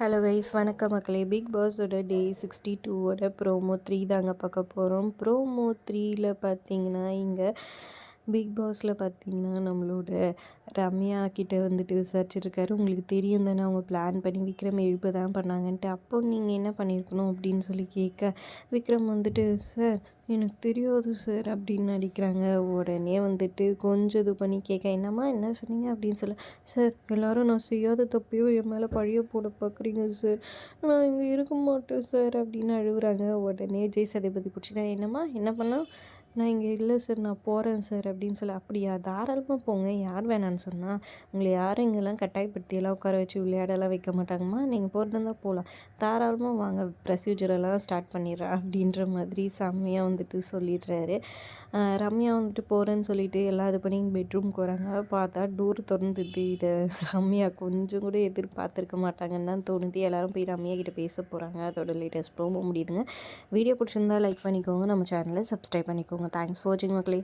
Hello guys வணக்கம் மக்களே. Big பாஸோட டே சிக்ஸ்டி டூவோட ப்ரோமோ த்ரீ தாங்க பார்க்க போகிறோம் ப்ரோமோ த்ரீயில் பார்த்தீங்கன்னா இங்கே பிக் பாஸில் பார்த்தீங்கன்னா நம்மளோட ரம்யா கிட்டே வந்துட்டு விசாரிச்சிருக்காரு. உங்களுக்கு தெரியும் தானே அவங்க பிளான் பண்ணி விக்ரம் எழுப்ப தான் பண்ணாங்கன்ட்டு. அப்போ நீங்கள் என்ன பண்ணியிருக்கணும் அப்படின்னு சொல்லி கேட்க விக்ரம் வந்துட்டு சார் எனக்கு தெரியாது சார் அப்படின்னு நடிக்கிறாங்க. உடனே வந்துட்டு கொஞ்சம் இது பண்ணி கேட்க என்னம்மா என்ன சொன்னீங்க? அப்படின்னு சொல்ல சார் எல்லோரும் நான் செய்யாத தப்பையோ என் மேலே பழிய போட பார்க்குறீங்க சார். நான் இங்கே இருக்க மாட்டேன் சார் அப்படின்னு அழுகுறாங்க. உடனே ஜெய் சதிபதி பிடிச்சிட்டேன் என்னம்மா என்ன பண்ணலாம் நான் இங்கே இல்லை சார் நான் போகிறேன் சார் அப்படின்னு சொல்லி அப்படியா? தாராளமாக போங்க. யார் வேணான்னு சொன்னால் உங்களை யாரும் இங்கெல்லாம் கட்டாயப்படுத்தியெல்லாம் உட்கார வச்சு விளையாடலாம் வைக்க மாட்டாங்கம்மா. நீங்கள் போகிறதா போகலாம் தாராளமாக வாங்க ப்ரொசீஜரெல்லாம் ஸ்டார்ட் பண்ணிடுறேன் அப்படின்ற மாதிரி செம்மையாக வந்துட்டு சொல்லிடுறாரு. ரம்யா வந்துட்டு போகிறேன்னு சொல்லிட்டு எல்லா இது பண்ணி பெட்ரூம்க்கு வராங்க. பார்த்தா டோர் திறந்துது இதை ரம்யா கொஞ்சம் கூட எதிர்பார்த்துருக்க மாட்டாங்கன்னு தான் தோணுது. எல்லோரும் போய் ரம்யா கிட்டே பேச போகிறாங்க அதோட லேட்டஸ்ட் ப்ரோமோ முடியுதுங்க. வீடியோ பிடிச்சிருந்தா லைக் பண்ணிக்கோங்க. நம்ம சேனலை சப்ஸ்கிரைப் பண்ணிக்கோங்க. ಮಾಡ್ಕೋಂಗ ಥ್ಯಾಂಕ್ಸ್ ಫಾರ್ ವಾಚಿಂಗ್ ಮಕ್ಕಳೇ